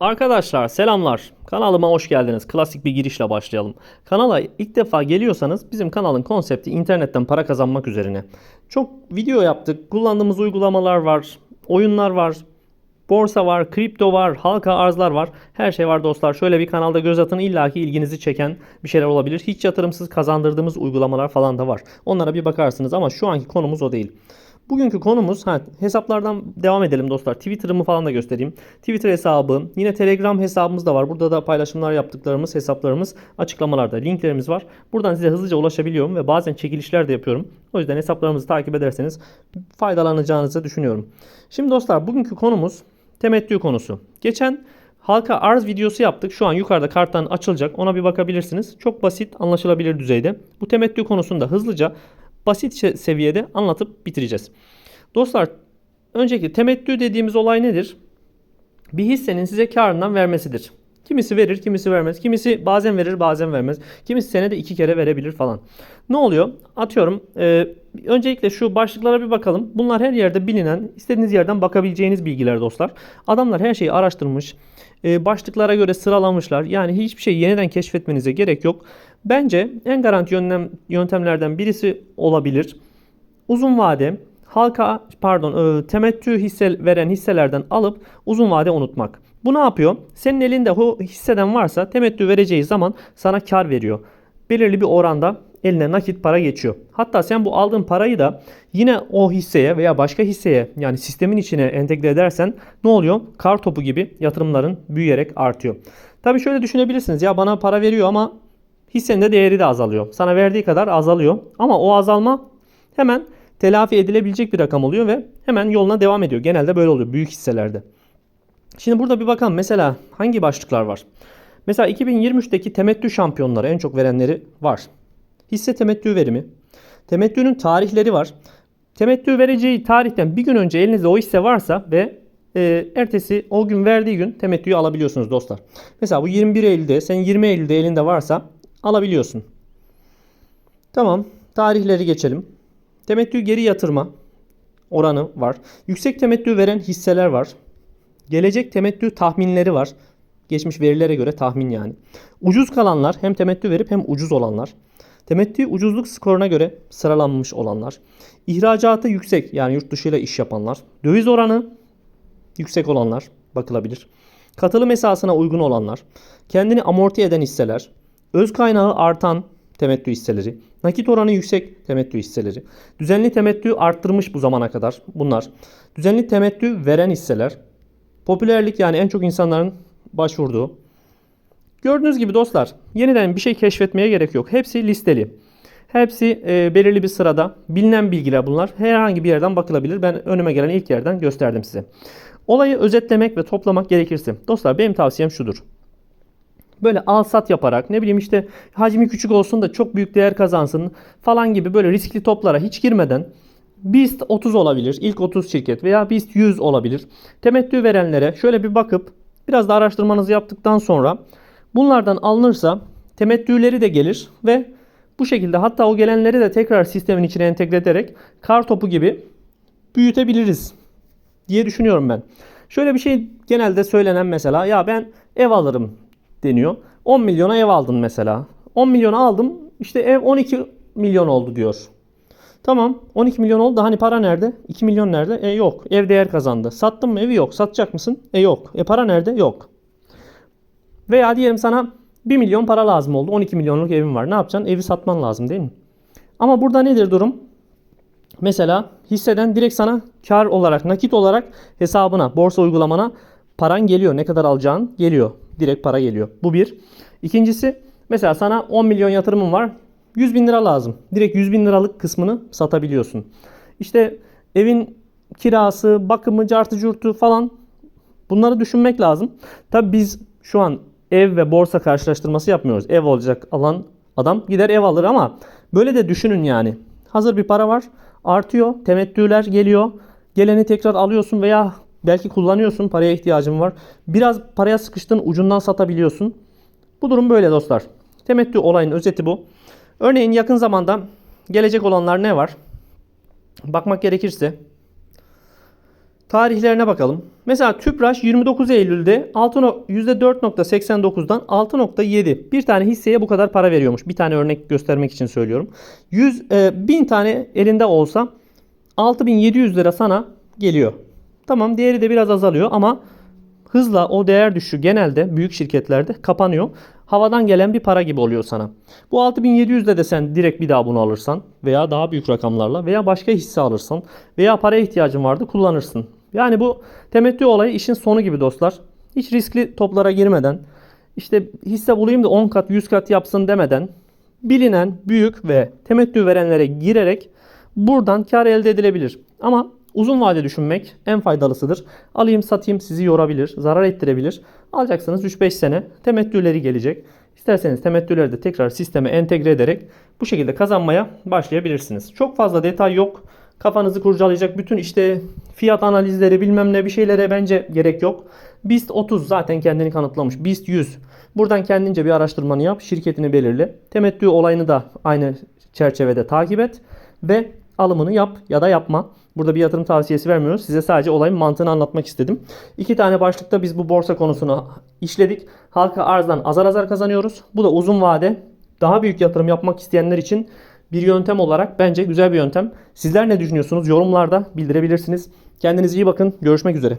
Arkadaşlar selamlar. Kanalıma hoş geldiniz. Klasik bir girişle başlayalım. Kanala ilk defa geliyorsanız bizim kanalın konsepti internetten para kazanmak üzerine. Çok video yaptık. Kullandığımız uygulamalar var, oyunlar var, borsa var, kripto var, halka arzlar var. Her şey var dostlar. Şöyle bir kanalda göz atın illaki ilginizi çeken bir şeyler olabilir. Hiç yatırımsız kazandırdığımız uygulamalar falan da var. Onlara bir bakarsınız ama şu anki konumuz o değil. Bugünkü konumuz ha, hesaplardan devam edelim dostlar. Twitter'ımı falan da göstereyim. Twitter hesabı, yine Telegram hesabımız da var. Burada da paylaşımlar yaptıklarımız, hesaplarımız açıklamalarda linklerimiz var. Buradan size hızlıca ulaşabiliyorum ve bazen çekilişler de yapıyorum. O yüzden hesaplarımızı takip ederseniz faydalanacağınızı düşünüyorum. Şimdi dostlar bugünkü konumuz temettü konusu. Geçen halka arz videosu yaptık. Şu an yukarıda karttan açılacak. Ona bir bakabilirsiniz. Çok basit, anlaşılabilir düzeyde. Bu temettü konusunda hızlıca basit se- seviyede anlatıp bitireceğiz. Dostlar önceki temettü dediğimiz olay nedir? Bir hissenin size karından vermesidir. Kimisi verir, kimisi vermez. Kimisi bazen verir, bazen vermez. Kimisi senede iki kere verebilir falan. Ne oluyor? Atıyorum. e, öncelikle şu başlıklara bir bakalım. Bunlar her yerde bilinen, istediğiniz yerden bakabileceğiniz bilgiler dostlar. Adamlar her şeyi araştırmış. e, başlıklara göre sıralamışlar. Yani hiçbir şey yeniden keşfetmenize gerek yok. Bence en garanti yöntem, yöntemlerden birisi olabilir. Uzun vade halka pardon e, temettü hisse veren hisselerden alıp uzun vade unutmak. Bu ne yapıyor? Senin elinde o hisseden varsa temettü vereceği zaman sana kar veriyor. Belirli bir oranda eline nakit para geçiyor. Hatta sen bu aldığın parayı da yine o hisseye veya başka hisseye yani sistemin içine entegre edersen ne oluyor? Kar topu gibi yatırımların büyüyerek artıyor. Tabii şöyle düşünebilirsiniz ya bana para veriyor ama hissenin de değeri de azalıyor. Sana verdiği kadar azalıyor. Ama o azalma hemen telafi edilebilecek bir rakam oluyor ve hemen yoluna devam ediyor. Genelde böyle oluyor büyük hisselerde. Şimdi burada bir bakalım mesela hangi başlıklar var? Mesela 2023'teki temettü şampiyonları en çok verenleri var. Hisse temettü verimi. Temettünün tarihleri var. Temettü vereceği tarihten bir gün önce elinizde o hisse varsa ve e, ertesi o gün verdiği gün temettüyü alabiliyorsunuz dostlar. Mesela bu 21 Eylül'de, sen 20 Eylül'de elinde varsa alabiliyorsun. Tamam. Tarihleri geçelim. Temettü geri yatırma oranı var. Yüksek temettü veren hisseler var. Gelecek temettü tahminleri var. Geçmiş verilere göre tahmin yani. Ucuz kalanlar hem temettü verip hem ucuz olanlar. Temettü ucuzluk skoruna göre sıralanmış olanlar. İhracatı yüksek yani yurt dışıyla iş yapanlar. Döviz oranı yüksek olanlar bakılabilir. Katılım esasına uygun olanlar. Kendini amorti eden hisseler. Öz kaynağı artan temettü hisseleri. Nakit oranı yüksek temettü hisseleri. Düzenli temettü arttırmış bu zamana kadar bunlar. Düzenli temettü veren hisseler. Popülerlik yani en çok insanların başvurduğu. Gördüğünüz gibi dostlar yeniden bir şey keşfetmeye gerek yok. Hepsi listeli. Hepsi e, belirli bir sırada. Bilinen bilgiler bunlar. Herhangi bir yerden bakılabilir. Ben önüme gelen ilk yerden gösterdim size. Olayı özetlemek ve toplamak gerekirse. Dostlar benim tavsiyem şudur. Böyle al sat yaparak ne bileyim işte hacmi küçük olsun da çok büyük değer kazansın falan gibi böyle riskli toplara hiç girmeden BIST 30 olabilir. ilk 30 şirket veya BIST 100 olabilir. Temettü verenlere şöyle bir bakıp biraz da araştırmanızı yaptıktan sonra bunlardan alınırsa temettüleri de gelir ve bu şekilde hatta o gelenleri de tekrar sistemin içine entegre ederek kar topu gibi büyütebiliriz diye düşünüyorum ben. Şöyle bir şey genelde söylenen mesela ya ben ev alırım deniyor. 10 milyona ev aldın mesela. 10 milyona aldım işte ev 12 milyon oldu diyor. Tamam 12 milyon oldu da hani para nerede? 2 milyon nerede? E yok. Ev değer kazandı. Sattın mı evi yok. Satacak mısın? E yok. E para nerede? Yok. Veya diyelim sana 1 milyon para lazım oldu. 12 milyonluk evin var. Ne yapacaksın? Evi satman lazım değil mi? Ama burada nedir durum? Mesela hisseden direkt sana kar olarak, nakit olarak hesabına, borsa uygulamana paran geliyor. Ne kadar alacağın geliyor. Direkt para geliyor. Bu bir. İkincisi mesela sana 10 milyon yatırımın var. 100 bin lira lazım. Direkt 100 bin liralık kısmını satabiliyorsun. İşte evin kirası, bakımı, cartı curtu falan bunları düşünmek lazım. Tabi biz şu an ev ve borsa karşılaştırması yapmıyoruz. Ev olacak alan adam gider ev alır ama böyle de düşünün yani. Hazır bir para var. Artıyor. Temettüler geliyor. Geleni tekrar alıyorsun veya belki kullanıyorsun. Paraya ihtiyacın var. Biraz paraya sıkıştın ucundan satabiliyorsun. Bu durum böyle dostlar. Temettü olayın özeti bu. Örneğin yakın zamanda gelecek olanlar ne var? Bakmak gerekirse tarihlerine bakalım. Mesela Tüpraş 29 Eylül'de 6 no- %4.89'dan 6.7 bir tane hisseye bu kadar para veriyormuş. Bir tane örnek göstermek için söylüyorum. 100 e, 1000 tane elinde olsa 6700 lira sana geliyor. Tamam diğeri de biraz azalıyor ama hızla o değer düşüşü genelde büyük şirketlerde kapanıyor. Havadan gelen bir para gibi oluyor sana. Bu 6700'de de sen direkt bir daha bunu alırsan veya daha büyük rakamlarla veya başka hisse alırsan veya paraya ihtiyacın vardı kullanırsın. Yani bu temettü olayı işin sonu gibi dostlar. Hiç riskli toplara girmeden işte hisse bulayım da 10 kat 100 kat yapsın demeden bilinen büyük ve temettü verenlere girerek buradan kar elde edilebilir. Ama uzun vade düşünmek en faydalısıdır. Alayım satayım sizi yorabilir, zarar ettirebilir. Alacaksınız 3-5 sene temettüleri gelecek. İsterseniz temettüleri de tekrar sisteme entegre ederek bu şekilde kazanmaya başlayabilirsiniz. Çok fazla detay yok. Kafanızı kurcalayacak bütün işte fiyat analizleri bilmem ne bir şeylere bence gerek yok. BIST 30 zaten kendini kanıtlamış. BIST 100. Buradan kendince bir araştırmanı yap. Şirketini belirle. Temettü olayını da aynı çerçevede takip et. Ve alımını yap ya da yapma. Burada bir yatırım tavsiyesi vermiyoruz. Size sadece olayın mantığını anlatmak istedim. İki tane başlıkta biz bu borsa konusunu işledik. Halka arzdan azar azar kazanıyoruz. Bu da uzun vade daha büyük yatırım yapmak isteyenler için bir yöntem olarak bence güzel bir yöntem. Sizler ne düşünüyorsunuz? Yorumlarda bildirebilirsiniz. Kendinize iyi bakın. Görüşmek üzere.